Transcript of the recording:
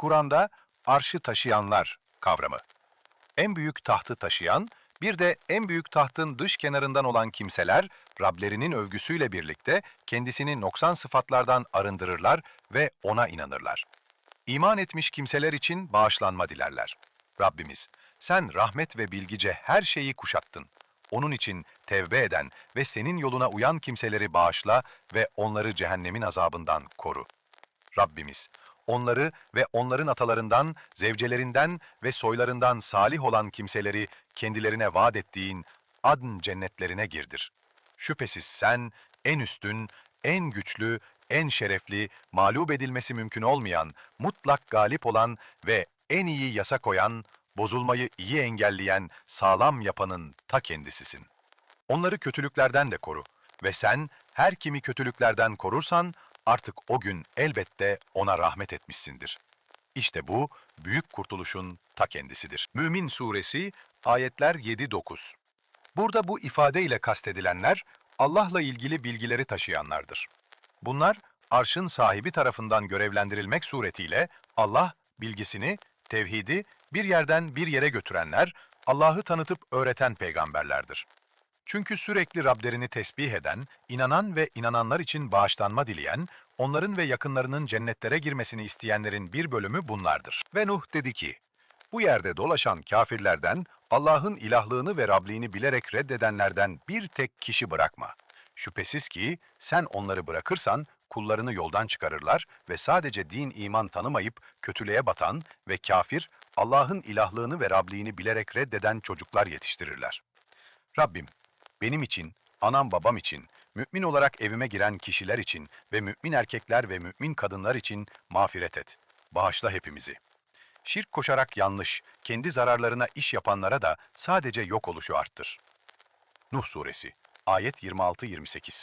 Kur'an'da arşı taşıyanlar kavramı. En büyük tahtı taşıyan, bir de en büyük tahtın dış kenarından olan kimseler, Rablerinin övgüsüyle birlikte kendisini noksan sıfatlardan arındırırlar ve ona inanırlar. İman etmiş kimseler için bağışlanma dilerler. Rabbimiz, sen rahmet ve bilgice her şeyi kuşattın. Onun için tevbe eden ve senin yoluna uyan kimseleri bağışla ve onları cehennemin azabından koru. Rabbimiz, onları ve onların atalarından, zevcelerinden ve soylarından salih olan kimseleri kendilerine vaat ettiğin adn cennetlerine girdir. Şüphesiz sen en üstün, en güçlü, en şerefli, mağlup edilmesi mümkün olmayan, mutlak galip olan ve en iyi yasa koyan, bozulmayı iyi engelleyen, sağlam yapanın ta kendisisin. Onları kötülüklerden de koru ve sen her kimi kötülüklerden korursan artık o gün elbette ona rahmet etmişsindir. İşte bu büyük kurtuluşun ta kendisidir. Mümin Suresi ayetler 7-9 Burada bu ifade ile kastedilenler Allah'la ilgili bilgileri taşıyanlardır. Bunlar arşın sahibi tarafından görevlendirilmek suretiyle Allah bilgisini, tevhidi bir yerden bir yere götürenler, Allah'ı tanıtıp öğreten peygamberlerdir. Çünkü sürekli Rablerini tesbih eden, inanan ve inananlar için bağışlanma dileyen, onların ve yakınlarının cennetlere girmesini isteyenlerin bir bölümü bunlardır. Ve Nuh dedi ki, bu yerde dolaşan kafirlerden, Allah'ın ilahlığını ve Rabliğini bilerek reddedenlerden bir tek kişi bırakma. Şüphesiz ki sen onları bırakırsan kullarını yoldan çıkarırlar ve sadece din iman tanımayıp kötülüğe batan ve kafir, Allah'ın ilahlığını ve Rabliğini bilerek reddeden çocuklar yetiştirirler. Rabbim, benim için, anam babam için, mümin olarak evime giren kişiler için ve mümin erkekler ve mümin kadınlar için mağfiret et. Bağışla hepimizi. Şirk koşarak yanlış, kendi zararlarına iş yapanlara da sadece yok oluşu arttır. Nuh Suresi Ayet 26-28